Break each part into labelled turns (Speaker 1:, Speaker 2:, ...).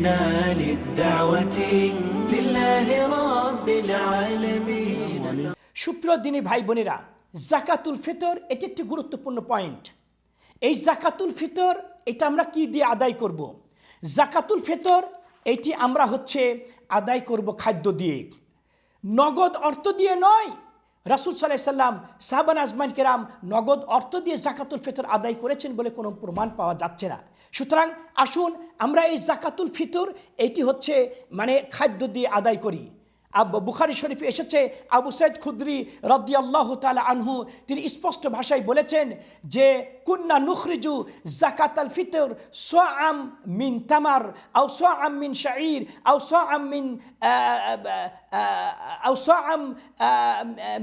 Speaker 1: جئنا للدعوة لله رب العالمين
Speaker 2: সুপ্রিয় দিনী ভাই বোনেরা জাকাতুল ফিতর এটি একটি গুরুত্বপূর্ণ পয়েন্ট এই জাকাতুল ফিতর এটা আমরা কি দিয়ে আদায় করব। জাকাতুল ফিতর এটি আমরা হচ্ছে আদায় করব খাদ্য দিয়ে নগদ অর্থ দিয়ে নয় রাসুল সাল্লাহ সাল্লাম সাহবান আজমান কেরাম নগদ অর্থ দিয়ে জাকাতুল ফিতর আদায় করেছেন বলে কোনো প্রমাণ পাওয়া যাচ্ছে না। সুতরাং আসুন আমরা এই জাকাতুল ফিতর, এটি হচ্ছে মানে খাদ্য দিয়ে আদায় করি। বুখারি শরীফে এসেছে, আবু সাইদ খুদ্রি রদি আল্লাহ তালা আনহু, তিনি স্পষ্ট ভাষায় বলেছেন যে, কুন্না নুখরিজু জাকাত আল ফিতর সো আম মিন তামার আউ আও আম মিন শাঈর, আও আম মিন আউ আও আম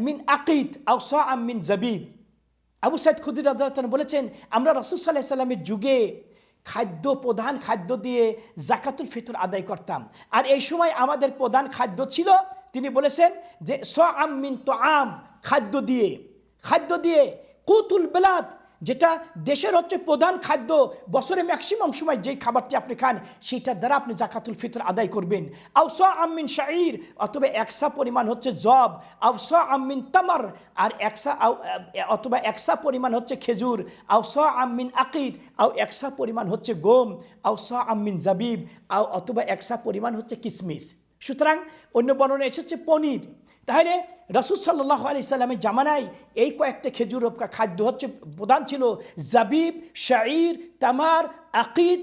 Speaker 2: মিন আকিদ আও আম মিন জবিব আবু সাইদ খুদ্রি রাজন বলেছেন, আমরা রসুল সাল্লাহ সাল্লামের যুগে খাদ্য প্রধান খাদ্য দিয়ে জাকাতুল ফিতর আদায় করতাম। আর এই সময় আমাদের প্রধান খাদ্য ছিল, তিনি বলেছেন যে স আম মিন তো আম খাদ্য দিয়ে। খাদ্য দিয়ে কুতুল বেলাদ যেটা দেশের হচ্ছে প্রধান খাদ্য, বছরে ম্যাক্সিমাম সময় যেই খাবারটি আপনি খান, সেইটার দ্বারা আপনি জাকাতুল ফিতর আদায় করবেন। আউস আমিন শাহির অথবা একসা পরিমাণ হচ্ছে জব। আউস আমিন তামার, আর একসা অথবা একসা পরিমাণ হচ্ছে খেজুর। আউস আমিন আকিদ, আও একসা পরিমাণ হচ্ছে গম। আউস আমিন জাবিব, আও অথবা একসা পরিমাণ হচ্ছে কিসমিস। সুতরাং অন্য বর্ণনা এসেছে পনির। তাহলে রসুল সাল্লাহ আলি সাল্লামের জামানায় এই কয়েকটা খেজুর খাদ্য হচ্ছে প্রধান ছিল জাবিব শাঈর তামার আকিদ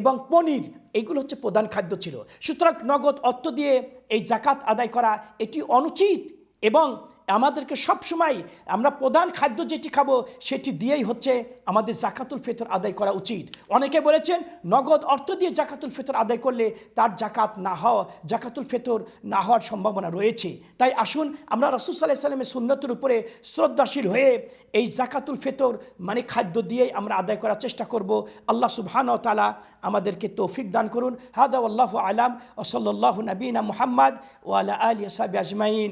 Speaker 2: এবং পনির। এইগুলো হচ্ছে প্রধান খাদ্য ছিল। সুতরাং নগদ অর্থ দিয়ে এই জাকাত আদায় করা এটি অনুচিত এবং আমাদেরকে সবসময় আমরা প্রধান খাদ্য যেটি খাব, সেটি দিয়েই হচ্ছে আমাদের জাকাতুল ফিতর আদায় করা উচিত। অনেকে বলেছেন, নগদ অর্থ দিয়ে জাকাতুল ফিতর আদায় করলে তার জাকাত না হওয়া, জাকাতুল ফিতর না হওয়ার সম্ভাবনা রয়েছে। তাই আসুন, আমরা রসুল সাল্লাহ সাল্লামের সুন্নতের উপরে শ্রদ্ধাশীল হয়ে এই জাকাতুল ফিতর মানে খাদ্য দিয়েই আমরা আদায় করার চেষ্টা করব। আল্লাহ সুবহান ও তালা আমাদেরকে তৌফিক দান করুন। হাদা আল্লাহ আলাম। ও সাল্লাহ নবীনা মোহাম্মদ ও আল্লাহ আলী সাবি আজমাইন।